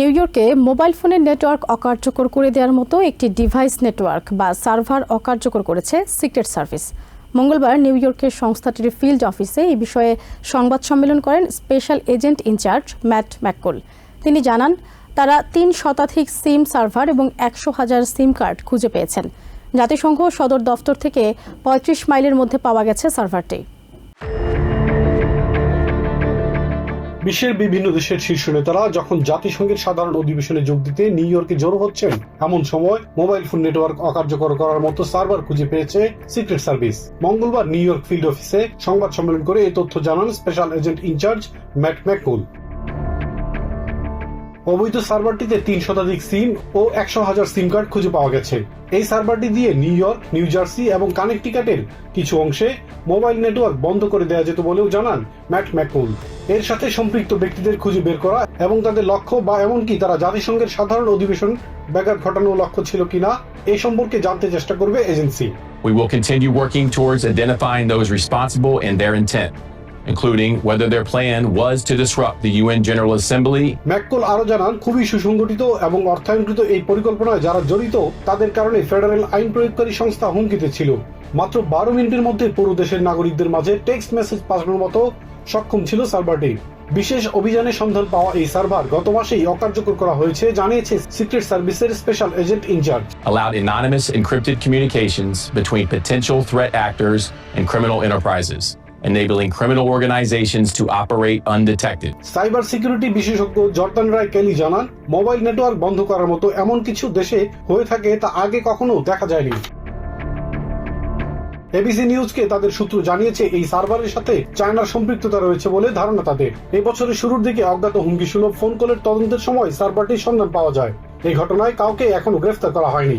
New ইয়র্কে mobile ফোনের network অকার্যকর করে দেওয়ার মতো একটি ডিভাইস নেটওয়ার্ক বা সার্ভার অকার্যকর করেছে সিক্রেট সার্ভিস। মঙ্গলবার নিউ ইয়র্কের সংস্থাটির ফিল্ড অফিসে এই বিষয়ে সংবাদ সম্মেলন করেন special agent incharge Matt McCool. তিনি জানান, তারা তিন শতাধিক সিম সার্ভার এবং একশো হাজার সিম কার্ড খুঁজে পেয়েছেন। জাতিসংঘ সদর দফতর থেকে পঁয়ত্রিশ মাইলের মধ্যে পাওয়া গেছে সার্ভারটি। বিশ্বের বিভিন্ন দেশের শীর্ষ নেতারা যখন জাতিসংঘের সাধারণ অধিবেশনে যোগ দিতে নিউ ইয়র্কে জড়ো হচ্ছেন, এমন সময় মোবাইল ফোন নেটওয়ার্ক অকার্যকর করার মতো সার্ভার খুঁজে পেয়েছে সিক্রেট সার্ভিস। মঙ্গলবার নিউ ইয়র্ক ফিল্ড অফিসে সংবাদ সম্মেলন করে এই তথ্য জানান special agent incharge Matt McCool অবৈধ সার্ভারটিতে তিন শতাধিক সিম ও একশো হাজার সিম কার্ড খুঁজে পাওয়া গেছে। এই সার্ভারটি দিয়ে নিউ ইয়র্ক নিউ জার্সি এবং কানেকটিকাটের কিছু অংশে মোবাইল নেটওয়ার্ক বন্ধ করে দেওয়া যেত বলেও জানান ম্যাট ম্যাকুল। এর সাথে সম্পৃক্ত ব্যক্তিদের খুঁজে বের করা এবং তাদের লক্ষ্য বা এমনকি তারা জাতিসংঘের সাধারণ অধিবেশন ব্যাঘাত ঘটানোর লক্ষ্য ছিল কিনা এই সম্পর্কে জানতে চেষ্টা করবে agency. We will continue working towards identifying those responsible and their intent, including whether their plan was to disrupt the UN General Assembly. McCool আরও জানান খুবই সুসংগঠিত এবং অর্থায়নকৃত এই পরিকল্পনায় যারা জড়িত তাদের কারণে ফেডারেল আইন প্রয়োগকারী সংস্থা হুমকিতে ছিল। মাত্র বারো মিনিটের মধ্যে পুরো দেশের নাগরিকদের মাঝে টেক্সট মেসেজ পাঠানোর মতো সক্ষম ছিল সার্ভারটি বিশেষ অভিযানে সন্ধান পাওয়া এই সার্ভার গত মাসেই অকার্যকর করা হয়েছে জানিয়েছে সিক্রেট সার্ভিসের special agent incharge allowed anonymous encrypted communications between potential threat actors and criminal enterprises, enabling criminal organizations to operate undetected. Cyber security বিশেষজ্ঞ জর্দান রায় কেলি জানান মোবাইল নেটওয়ার্ক বন্ধ করার মতো এমন কিছু দেশে হয়ে থাকে তা আগে কখনো দেখা যায়নি। এবিসি নিউজকে তাদের সূত্র জানিয়েছে, এই সার্ভারের সাথে চায়নার সম্পৃক্ততা রয়েছে বলে ধারণা তাদের। এই বছরের শুরুর দিকে অজ্ঞাত হুমকি সুলভ ফোন কলের তদন্তের সময় সার্ভারটির সন্ধান পাওয়া যায়। এই ঘটনায় কাউকে এখনও গ্রেফতার করা হয়নি।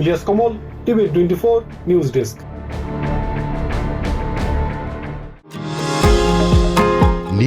Ilias Kamal, TV twenty four, news desk.